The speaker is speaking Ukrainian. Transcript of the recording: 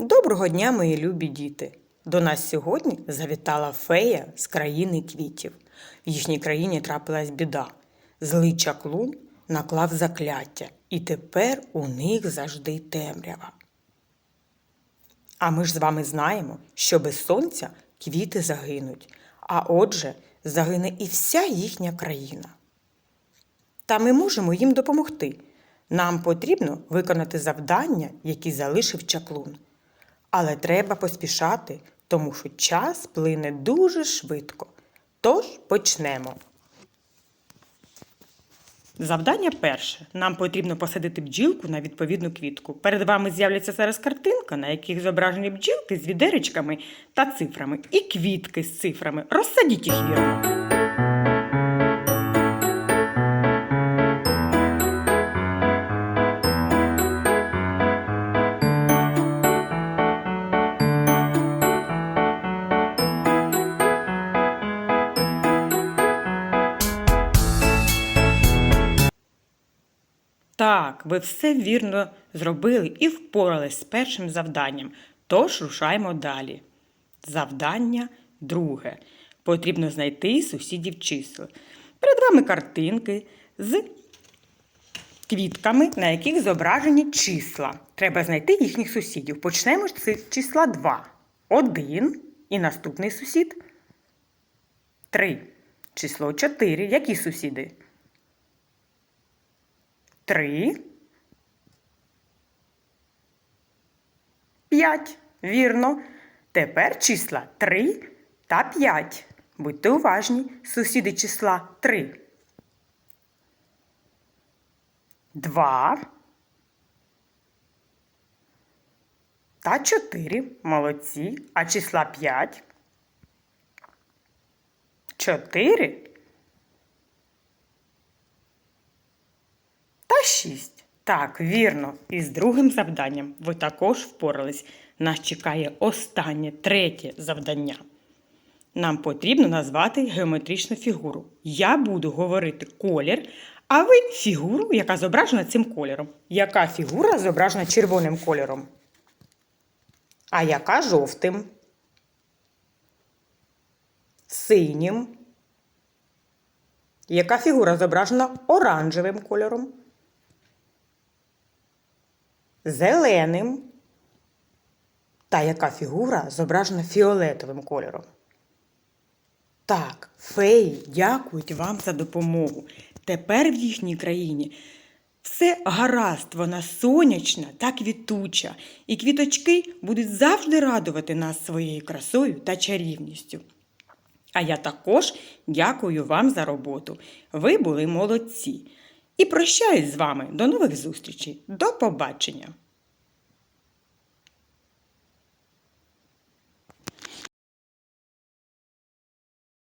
Доброго дня, мої любі діти! До нас сьогодні завітала фея з країни квітів. В їхній країні трапилась біда. Злий чаклун наклав закляття, і тепер у них завжди темрява. А ми ж з вами знаємо, що без сонця квіти загинуть, а отже, загине і вся їхня країна. Та ми можемо їм допомогти. Нам потрібно виконати завдання, які залишив чаклун. Але треба поспішати, тому що час плине дуже швидко. Тож почнемо. Завдання перше. Нам потрібно посадити бджілку на відповідну квітку. Перед вами з'являться зараз картинка, на яких зображені бджілки з відеречками та цифрами, і квітки з цифрами. Розсадіть їх вірно. Так, ви все вірно зробили і впорались з першим завданням. Тож рушаємо далі. Завдання друге. Потрібно знайти сусідів чисел. Перед вами картинки з квітками, на яких зображені числа. Треба знайти їхніх сусідів. Почнемо з числа 2. 1 і наступний сусід 3. Число 4. Які сусіди? 3. 5. Вірно. Тепер числа 3 та 5. Будьте уважні, сусіди числа 3. 2 та 4. Молодці. А числа 5. 4 та 6. Так, вірно. І з другим завданням ви також впорались. Нас чекає останнє, третє завдання. Нам потрібно назвати геометричну фігуру. Я буду говорити колір, а ви фігуру, яка зображена цим кольором. Яка фігура зображена червоним кольором? А яка жовтим? Синім? Яка фігура зображена оранжевим кольором? Зеленим? Та яка фігура зображена фіолетовим кольором? Так, феї дякують вам за допомогу. Тепер в їхній країні все гаразд, вона сонячна та квітуча, і квіточки будуть завжди радувати нас своєю красою та чарівністю. А я також дякую вам за роботу. Ви були молодці. І прощаюсь з вами. До нових зустрічей. До побачення!